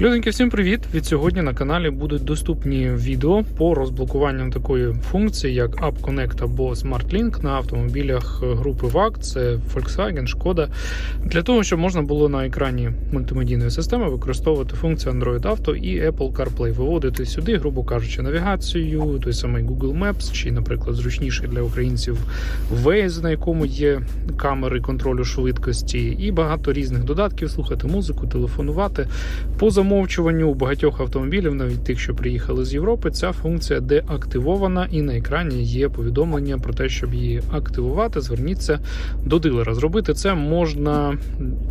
Люденьки, всім привіт! Від сьогодні на каналі будуть доступні відео по розблокуванню такої функції, як App Connect або SmartLink на автомобілях групи VAG, це Volkswagen, Шкода, для того, щоб можна було на екрані мультимедійної системи використовувати функцію Android Auto і Apple CarPlay, виводити сюди, грубо кажучи, навігацію, той самий Google Maps, чи, наприклад, зручніший для українців Waze, на якому є камери контролю швидкості, і багато різних додатків, слухати музику, телефонувати. По замовчуванню у багатьох автомобілів, навіть тих, що приїхали з Європи, ця функція деактивована, і на екрані є повідомлення про те, щоб її активувати. Зверніться до дилера. Зробити це можна,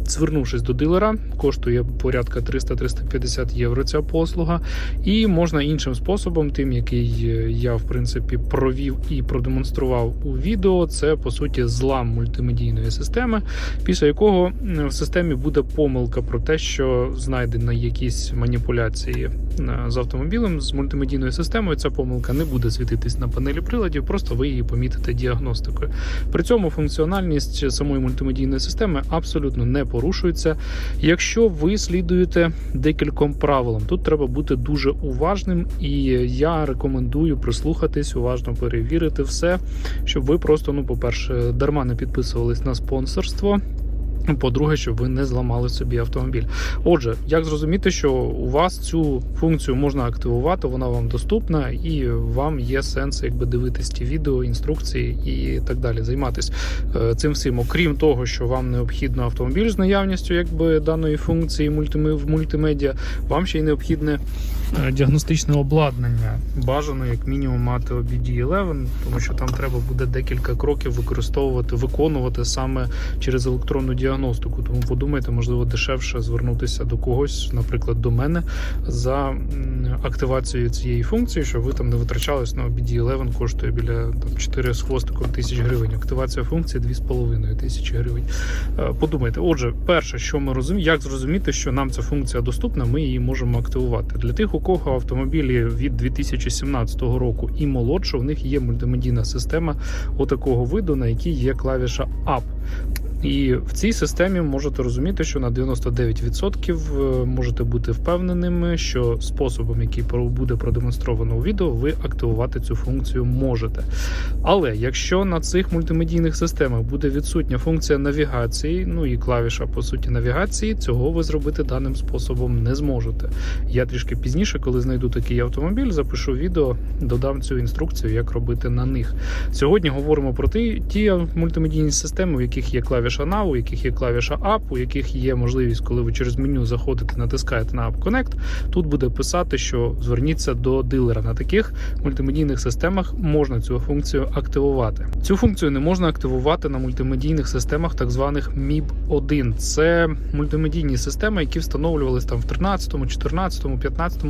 звернувшись до дилера, коштує порядка 300-350 євро. Ця послуга, і можна іншим способом, тим, який я в принципі провів і продемонстрував у відео. Це по суті злам мультимедійної системи, після якого в системі буде помилка про те, що знайдено якісь маніпуляції е, з автомобілем з мультимедійною системою. Ця помилка не буде світитись на панелі приладів, просто ви її помітите діагностикою. При цьому функціональність самої мультимедійної системи абсолютно не порушується. Якщо ви слідуєте декільком правилам, тут треба бути дуже уважним, і я рекомендую прислухатись, уважно перевірити все, щоб ви просто, ну, по-перше, дарма не підписувались на спонсорство. По-друге, щоб ви не зламали собі автомобіль. Отже, як зрозуміти, що у вас цю функцію можна активувати, вона вам доступна, і вам є сенс якби дивитись ті відео, інструкції і так далі. Займатися е, цим всім. Окрім того, що вам необхідно автомобіль з наявністю якби даної функції в мультимедіа, вам ще й необхідне діагностичне обладнання. Бажано як мінімум мати OBD11, тому що там треба буде декілька кроків використовувати, виконувати саме через електронну діагностику. Тому подумайте, можливо, дешевше звернутися до когось, наприклад, до мене, за активацією цієї функції, щоб ви там не витрачались на OBD11, коштує біля там, 4 з хвостиком тисяч гривень. Активація функції 2,5 тисячі гривень. Е, Подумайте, отже, перше, що ми розуміємо, як зрозуміти, що нам ця функція доступна, ми її можемо активувати. Для тих, кого автомобілі від 2017 року і молодше, у них є мультимедійна система отакого виду, на якій є клавіша Up. І в цій системі можете розуміти, що на 99% можете бути впевненими, що способом, який буде продемонстровано у відео, ви активувати цю функцію можете. Але якщо на цих мультимедійних системах буде відсутня функція навігації, ну і клавіша по суті навігації, цього ви зробити даним способом не зможете. Я трішки пізніше, коли знайду такий автомобіль, запишу відео, додам цю інструкцію, як робити на них. Сьогодні говоримо про ті, ті мультимедійні системи, у яких є клавіша Now, у яких є клавіша Up, у яких є можливість, коли ви через меню заходите, натискаєте на App Connect, тут буде писати, що зверніться до дилера. На таких мультимедійних системах можна цю функцію активувати. Цю функцію не можна активувати на мультимедійних системах, так званих MIB 1 Це мультимедійні системи, які встановлювалися там в 13, 14, 15,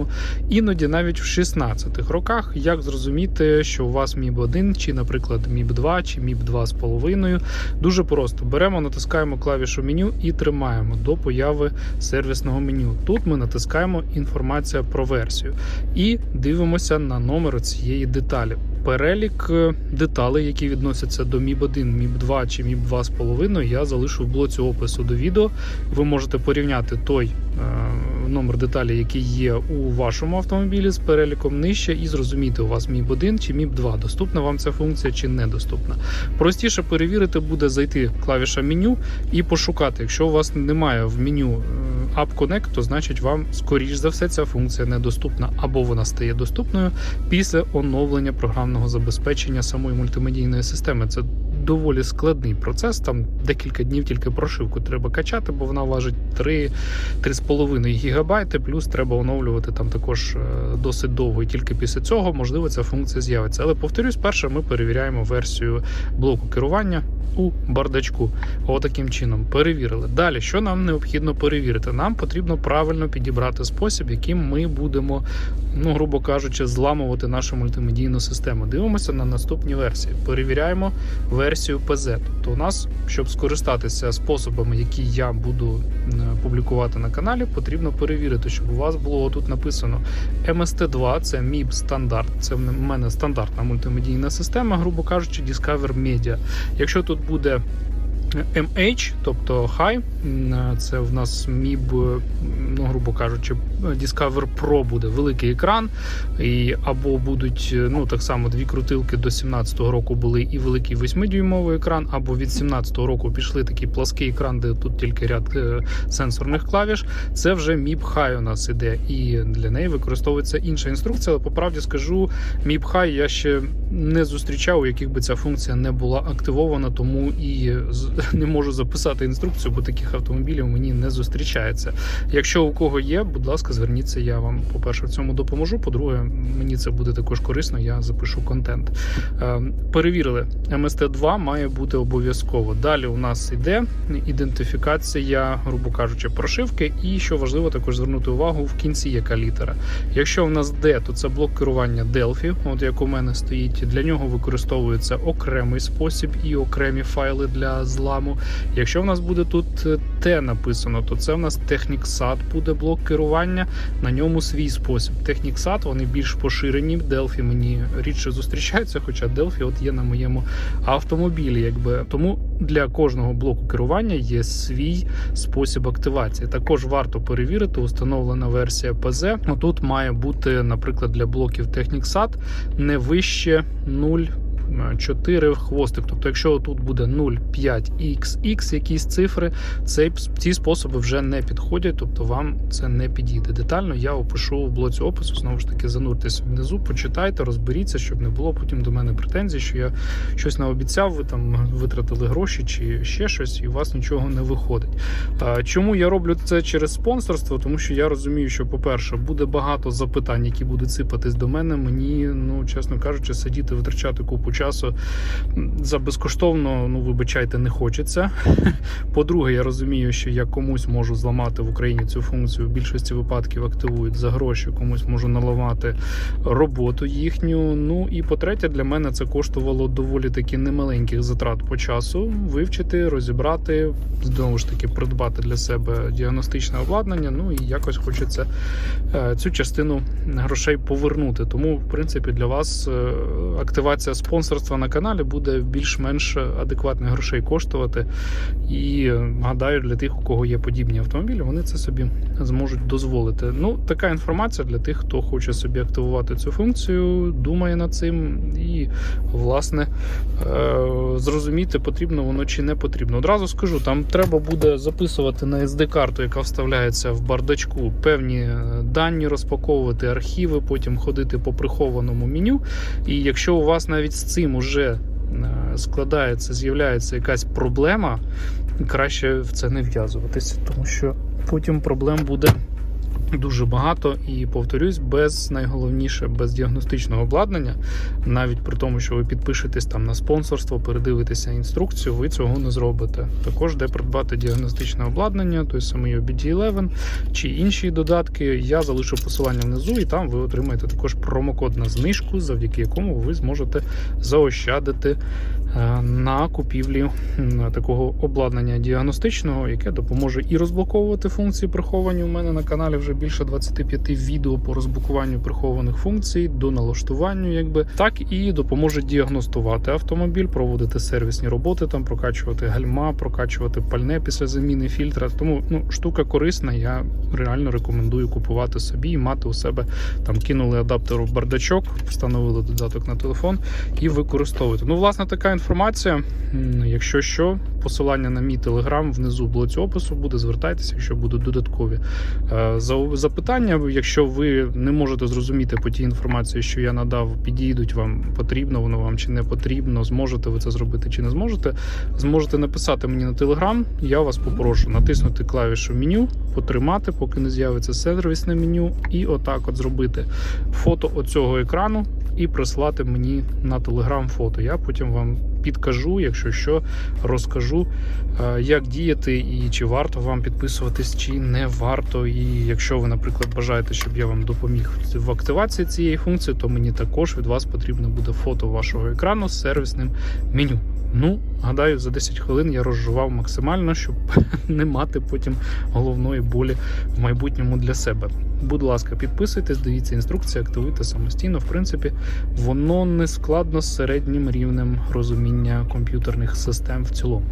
іноді навіть в 16 роках. Як зрозуміти, що у вас MIB 1 чи, наприклад, MIB 2 чи MIB 2,5. Дуже просто беремо, натискаємо клавішу меню і тримаємо до появи сервісного меню. Тут ми натискаємо інформація про версію і дивимося на номер цієї деталі. Перелік е, деталей, які відносяться до MIB 1, MIB 2 чи MIB 2,5, я залишу в блоці опису до відео. Ви можете порівняти той е, номер деталі, який є у вашому автомобілі з переліком нижче, і зрозуміти, у вас MIB 1 чи MIB 2, доступна вам ця функція чи недоступна. Простіше перевірити буде зайти клавіша меню і пошукати. Якщо у вас немає в меню е, App Connect, то значить вам скоріш за все ця функція недоступна або вона стає доступною після оновлення програмного забезпечення самої мультимедійної системи. Це доволі складний процес. Там декілька днів тільки прошивку треба качати, бо вона важить 3 3,5 гігабайти. Плюс треба оновлювати там також е, досить довго. І тільки після цього можливо ця функція з'явиться. Але повторюсь, перше ми перевіряємо версію блоку керування. У бардачку, отаким чином перевірили. Далі, що нам необхідно перевірити? Нам потрібно правильно підібрати спосіб, яким ми будемо, ну грубо кажучи, зламувати нашу мультимедійну систему. Дивимося на наступні версії. Перевіряємо версію PZ. Тобто, у нас, щоб скористатися способами, які я буду е, публікувати на каналі, потрібно перевірити, щоб у вас було тут написано MST2, це MIB стандарт. Це в мене стандартна мультимедійна система, грубо кажучи, Discover Media. Якщо тут буде MH, тобто High. Це в нас MIB, ну, грубо кажучи, Discover Pro буде великий екран. І або будуть ну так само дві крутилки до 17-го року були і великий 8-дюймовий екран, або від 17-го року пішли такий плаский екран, де тут тільки ряд е, сенсорних клавіш. Це вже MIB High у нас іде, і для неї використовується інша інструкція. Але по правді скажу, MIB High я ще не зустрічав, у яких би ця функція не була активована, тому і не можу записати інструкцію, бо таких автомобілів мені не зустрічається. Якщо у кого є, будь ласка, зверніться, я вам, по-перше, в цьому допоможу. По-друге, мені це буде також корисно, я запишу контент. Е, Перевірили, MST2 має бути обов'язково. Далі у нас іде ідентифікація, грубо кажучи, прошивки. І що важливо, також звернути увагу в кінці, яка літера. Якщо в нас D, то це блок керування Delphi, от як у мене стоїть. Для нього використовується окремий спосіб і окремі файли для зламу. Якщо в нас буде тут е, T написано, то це в нас TechnicSat буде блок керування. На ньому свій спосіб. TechnicSat, вони більш поширені. Delphi мені рідше зустрічаються, хоча Delphi от є на моєму автомобілі. Якби тому для кожного блоку керування є свій спосіб активації. Також варто перевірити, установлена версія PZ. Тут має бути, наприклад, для блоків TechnicSat не вище 0. 4 хвостик. Тобто, якщо тут буде 0,5xx якісь цифри, цей, ці способи вже не підходять, тобто вам це не підійде. Детально я опишу в блоці опису. Знову ж таки, зануртеся внизу, почитайте, розберіться, щоб не було потім до мене претензій, що я щось наобіцяв, ви там витратили гроші чи ще щось, і у вас нічого не виходить. Чому я роблю це через спонсорство? Тому що я розумію, що, по-перше, буде багато запитань, які будуть сипатись до мене. Мені, ну чесно кажучи, сидіти, витрачати купу часу за безкоштовно, ну вибачайте, не хочеться. По-друге, я розумію, що я комусь можу зламати в Україні цю функцію. В більшості випадків активують за гроші, комусь можу наламати роботу їхню. Ну і по-третє, для мене це коштувало доволі таки немаленьких затрат по часу. Вивчити, розібрати, знову ж таки, придбати для себе діагностичне обладнання. Ну і якось хочеться е, цю частину грошей повернути. Тому, в принципі, для вас е, активація спонсорства на каналі буде більш-менш адекватних грошей коштувати. І е, гадаю, для тих, у кого є подібні автомобілі, вони це собі зможуть дозволити. Ну, така інформація для тих, хто хоче собі активувати цю функцію, думає над цим і, власне, е, зрозуміти, потрібно воно чи не потрібно. Одразу скажу, там треба буде записувати на SD-карту, яка вставляється в бардачку, певні е, дані розпаковувати, архіви, потім ходити по прихованому меню. І якщо у вас навіть з цим уже е, складається, з'являється якась проблема, краще в це не вв'язуватися, тому що потім проблем буде. Дуже багато і повторюсь, без найголовніше, без діагностичного обладнання, навіть при тому, що ви підпишетесь там на спонсорство, передивитеся інструкцію, ви цього не зробите. Також де придбати діагностичне обладнання, той самий OBD11 чи інші додатки. Я залишу посилання внизу, і там ви отримаєте також промокод на знижку, завдяки якому ви зможете заощадити е, на купівлі такого обладнання діагностичного, яке допоможе і розблоковувати функції приховані у мене на каналі вже більше 25 відео по розблокуванню прихованих функцій, до налаштуванню, якби так і допоможе діагностувати автомобіль, проводити сервісні роботи, там прокачувати гальма, прокачувати пальне після заміни фільтра. Тому ну штука корисна. Я реально рекомендую купувати собі і мати у себе там кинули адаптер в бардачок, встановили додаток на телефон і використовувати. Ну, власне, така інформація. Якщо що, посилання на мій телеграм внизу в блоці опису буде. Звертайтеся, якщо будуть додаткові е, за- запитання. Якщо ви не можете зрозуміти по тій інформації, що я надав, підійдуть вам, потрібно воно вам чи не потрібно, зможете ви це зробити чи не зможете. Зможете написати мені на телеграм. Я вас попрошу натиснути клавішу меню, потримати, поки не з'явиться сервісне меню, і отак от зробити фото оцього екрану і прислати мені на телеграм фото. Я потім вам підкажу, якщо що, розкажу, е, як діяти і чи варто вам підписуватись, чи не варто. І якщо ви, наприклад, бажаєте, щоб я вам допоміг в активації цієї функції, то мені також від вас потрібно буде фото вашого екрану з сервісним меню. Ну, гадаю, за 10 хвилин я розжував максимально, щоб не мати потім головної болі в майбутньому для себе. Будь ласка, підписуйтесь, дивіться інструкції, активуйте самостійно. В принципі, воно не складно з середнім рівнем розуміння комп'ютерних систем в цілому.